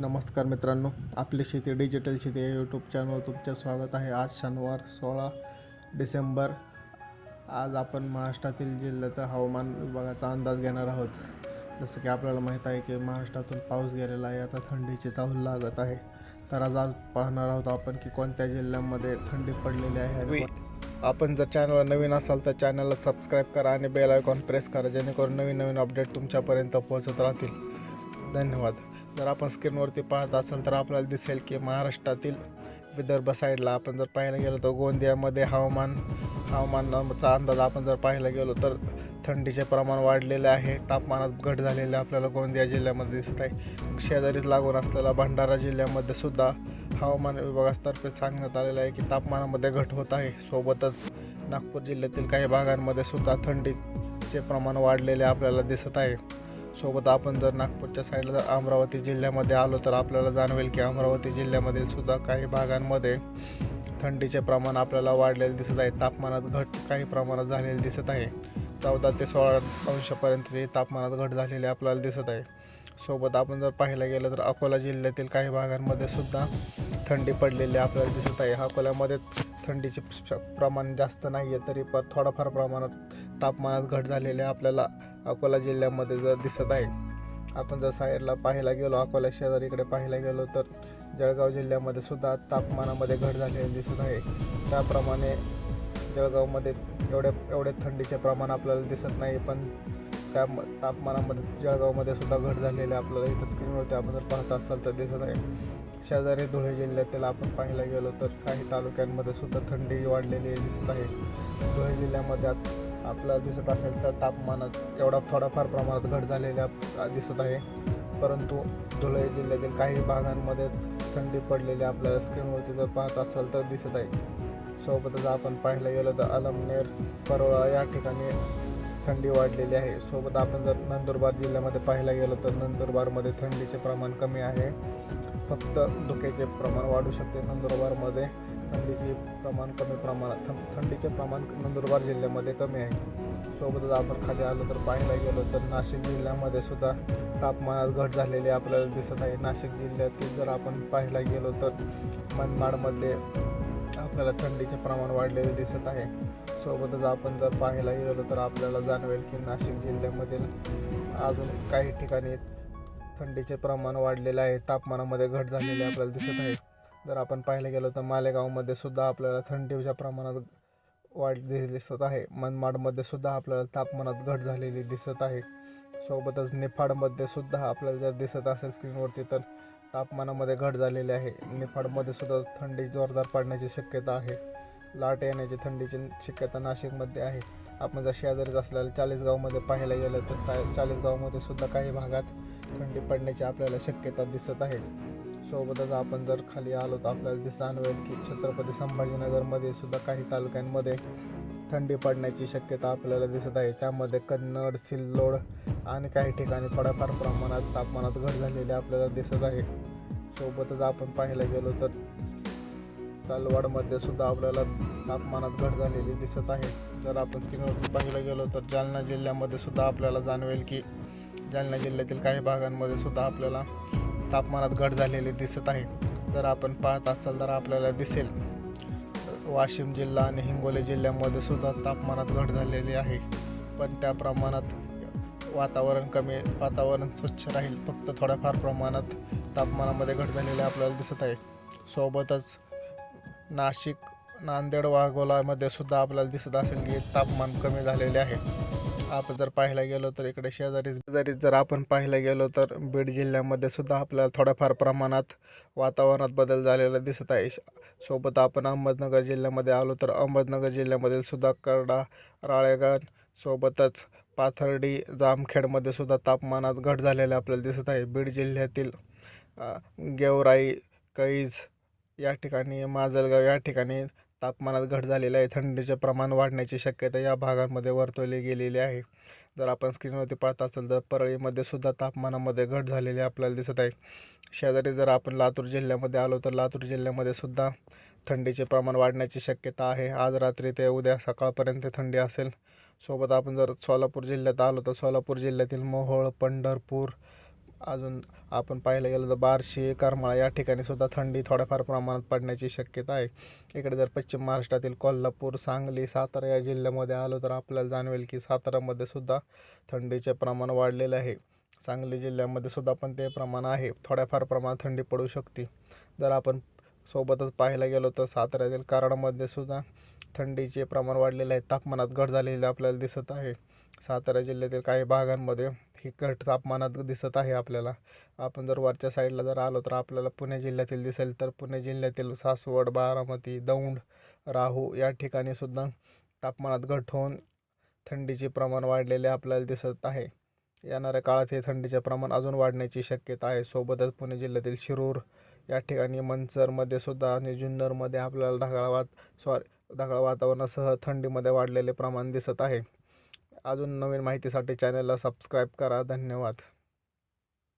नमस्कार मित्रांनो आपली शेती डिजिटल शेती या यूट्यूब चॅनलवर तुमचं स्वागत आहे. आज शनिवार सोळा डिसेंबर. आज आपण महाराष्ट्रातील जिल्ह्यात हवामान विभागाचा अंदाज घेणार आहोत. जसं की आपल्याला माहीत आहे की महाराष्ट्रातून पाऊस गेलेला आहे आता थंडीची चाहूल लागत आहे. तर आज आज पाहणार आहोत आपण की कोणत्या जिल्ह्यामध्ये थंडी पडलेली आहे आपण जर चॅनलवर नवीन असाल तर चॅनलला सबस्क्राईब करा आणि बेल आयकॉन प्रेस करा जेणेकरून नवीन नवीन अपडेट तुमच्यापर्यंत पोहोचत राहतील. धन्यवाद. जर आपण स्क्रीनवरती पाहत असाल तर आपल्याला दिसेल की महाराष्ट्रातील विदर्भ साईडला आपण जर पाहायला गेलो तर गोंदियामध्ये हवामान हवामानाचा अंदाज आपण जर पाहायला गेलो तर थंडीचे प्रमाण वाढलेले आहे. तापमानात घट झालेले आपल्याला गोंदिया जिल्ह्यामध्ये दिसत आहे. शेजारीच लागून असलेला भंडारा जिल्ह्यामध्ये सुद्धा हवामान विभागातर्फे सांगण्यात आलेलं आहे की तापमानामध्ये घट होत आहे. सोबतच नागपूर जिल्ह्यातील काही भागांमध्ये सुद्धा थंडीचे प्रमाण वाढलेले आपल्याला दिसत आहे. सोबत आपण जर नागपूरच्या साईडला जर अमरावती जिल्ह्यामध्ये आलो तर आपल्याला जाणवेल की अमरावती जिल्ह्यामधील सुद्धा काही भागांमध्ये थंडीचे प्रमाण आपल्याला वाढलेले दिसत आहे. तापमानात घट काही प्रमाणात झालेले दिसत आहे. चौदा ते सोळा अंशपर्यंतचे तापमानात घट झालेली आपल्याला दिसत आहे. सोबत आपण जर पाहायला गेलं तर अकोला जिल्ह्यातील काही भागांमध्ये सुद्धा थंडी पडलेली आपल्याला दिसत आहे. अकोल्यामध्ये थंडीचे प्रमाण जास्त नाही आहे तरी पण थोडाफार प्रमाणात तापमानात घट झालेले आपल्याला अकोला जिल्ह्यामध्ये जर दिसत आहे. आपण जर साईडला पाहायला गेलो अकोला शेजारीकडे पाहायला गेलो तर जळगाव जिल्ह्यामध्ये सुद्धा तापमानामध्ये घट झालेली दिसत आहे. त्याप्रमाणे जळगावमध्ये एवढे एवढे थंडीचे प्रमाण आपल्याला दिसत नाही पण त्या तापमानामध्ये जळगावमध्ये सुद्धा घट झालेली आपल्याला इथं स्क्रीनवरती आपण जर पाहत असाल तर दिसत आहे. शेजारी धुळे जिल्ह्यातील आपण पाहायला गेलो तर काही तालुक्यांमध्ये सुद्धा थंडी वाढलेली दिसत आहे. धुळे जिल्ह्यामध्ये आता आपल्याला दिसत असेल तर तापमानात एवढा थोडाफार प्रमाणात घट झालेल्या दिसत आहे. परंतु धुळे जिल्ह्यातील काही भागांमध्ये थंडी पडलेली आपल्याला स्क्रीनवरती जर पाहत असाल तर दिसत आहे. सोबतच आपण पाहायला गेलो तर अलमनेर परोळा या ठिकाणी थंडी वाढलेली आहे. सोबत आपण जर नंदुरबार जिल्ह्यामध्ये पाहायला गेलो तर नंदुरबारमध्ये थंडीचे प्रमाण कमी आहे. फक्त धुक्याचे प्रमाण वाढू शकते नंदुरबारमध्ये. थंडीचे प्रमाण कमी प्रमाणात थं- थंडीचे प्रमाण नंदुरबार जिल्ह्यामध्ये कमी आहे. सोबतच आपण खाली आलो तर पाहायला गेलो तर नाशिक जिल्ह्यामध्ये सुद्धा तापमानात घट झालेली आपल्याला दिसत आहे. नाशिक जिल्ह्यातील जर आपण पाहायला गेलो तर मनमाडमध्ये आपल्याला थंडीचे प्रमाण वाढलेले दिसत आहे. सोबतच आपण जर पाहायला गेलो तर आपल्याला जाणवेल की नाशिक जिल्ह्यामधील अजून काही ठिकाणी थंडीचे प्रमाण वाढलेले आहे. तापमानामध्ये घट झालेली आपल्याला दिसत आहे. जर आपण पाहायला गेलो तर मालेगावमध्ये सुद्धा आपल्याला थंडीच्या प्रमाणात वाढ दिसत आहे. मनमाडमध्ये सुद्धा आपल्याला तापमानात घट झालेली दिसत आहे. सोबतच निफाडमध्ये सुद्धा आपल्याला जर दिसत असेल स्क्रीनवरती तर तापमानामध्ये घट झालेली आहे. निफाडमध्ये सुद्धा थंडी जोरदार पडण्याची शक्यता आहे. लाट येण्याची थंडीची शक्यता नाशिकमध्ये आहे. आपण जर शेजारीच असलेल्या चाळीसगावमध्ये पाहायला गेलं तर त्या चाळीसगावमध्ये सुद्धा काही भागात थंडी पडण्याची आपल्याला शक्यता दिसत आहे. सोबतच आपण जर खाली आलो तर आपल्याला दिस जाणवेल की छत्रपती संभाजीनगरमध्ये सुद्धा काही तालुक्यांमध्ये थंडी पडण्याची शक्यता आपल्याला दिसत आहे. त्यामध्ये कन्नड सिल्लोड आणि काही ठिकाणी थोड्याफार प्रमाणात तापमानात घट झालेली आपल्याला दिसत आहे. सोबतच आपण पाहायला गेलो तर तालवाडमध्ये सुद्धा आपल्याला तापमानात घट झालेली दिसत आहे. जर आपण स्क्रीनवरती पाहायला गेलो तर जालना जिल्ह्यामध्ये सुद्धा आपल्याला जाणवेल की जालना जिल्ह्यातील काही भागांमध्ये सुद्धा आपल्याला तापमानात घट झालेली दिसत आहे. जर आपण पाहत असाल तर आपल्याला दिसेल. वाशिम जिल्हा आणि हिंगोली जिल्ह्यामध्ये सुद्धा तापमानात घट झालेली आहे. पण त्या प्रमाणात वातावरण कमी वातावरण स्वच्छ राहील. फक्त थोड्याफार प्रमाणात तापमानामध्ये घट झालेली आपल्याला दिसत आहे. सोबतच नाशिक नांदेड वाघोलामध्ये सुद्धा आपल्याला दिसत असेल की तापमान कमी झालेले आहे. आपण जर पाहायला गेलो तर इकडे शेजारी शेजारी जर आपण पाहायला गेलो तर बीड जिल्ह्यामध्ये सुद्धा आपल्याला थोड्याफार प्रमाणात वातावरणात बदल झालेला दिसत आहे. सोबत आपण अहमदनगर जिल्ह्यामध्ये आलो तर अहमदनगर जिल्ह्यामधील सुद्धा करडा राळेगण सोबतच पाथर्डी जामखेडमध्ये सुद्धा तापमानात घट झालेले आपल्याला दिसत आहे. बीड जिल्ह्यातील गेवराई कैज या ठिकाणी माजलगाव या ठिकाणी तापमानात घट झालेला आहे. थंडीचे प्रमाण वाढण्याची शक्यता या भागांमध्ये वर्तवली गेलेली आहे. जर आपण स्क्रीनवरती पाहत असेल तर परळीमध्ये सुद्धा तापमानामध्ये घट झालेली आपल्याला दिसत आहे. शेजारी जर आपण लातूर जिल्ह्यामध्ये आलो तर लातूर जिल्ह्यामध्ये सुद्धा थंडीचे प्रमाण वाढण्याची शक्यता आहे. आज रात्री ते उद्या सकाळपर्यंत थंडी असेल. सोबत आपण जर सोलापूर जिल्ह्यात आलो तर सोलापूर जिल्ह्यातील मोहोळ पंढरपूर अजून आपण पाहायला गेलो तर बार्शी करमाळा या ठिकाणी सुद्धा थंडी थोड्याफार प्रमाणात पडण्याची शक्यता आहे. इकडे जर पश्चिम महाराष्ट्रातील कोल्हापूर सांगली सातारा या जिल्ह्यामध्ये आलो तर आपल्याला जाणवेल की सातारामध्ये सुद्धा थंडीचे प्रमाण वाढलेले आहे. सांगली जिल्ह्यामध्ये सुद्धा पण ते प्रमाण आहे. थोड्याफार प्रमाणात थंडी पडू शकते. जर आपण सोबतच पाहायला गेलो तर साताऱ्यातील कराडमध्ये सुद्धा थंडीचे प्रमाण वाढलेले आहे. तापमानात घट झालेली आपल्याला दिसत आहे. सातारा जिल्ह्यातील काही भागांमध्ये ही घट तापमानात दिसत आहे आपल्याला. आपण जर वरच्या साईडला जर आलो तर आपल्याला पुणे जिल्ह्यातील दिसेल. तर पुणे जिल्ह्यातील सासवड बारामती दौंड राहू या ठिकाणी सुद्धा तापमानात घट होऊन थंडीचे प्रमाण वाढलेले आपल्याला दिसत आहे. येणाऱ्या काळात हे थंडीचे प्रमाण अजून वाढण्याची शक्यता आहे. सोबतच पुणे जिल्ह्यातील शिरूर या ठिकाणी मंचरमध्ये सुद्धा आणि जुन्नरमध्ये आपल्याला ढगाळ वात सॉरी ढगाळ वातावरणासह थंडीमध्ये वाढलेले प्रमाण दिसत आहे. अजून नवीन माहितीसाठी चॅनलला सबस्क्राईब करा. धन्यवाद.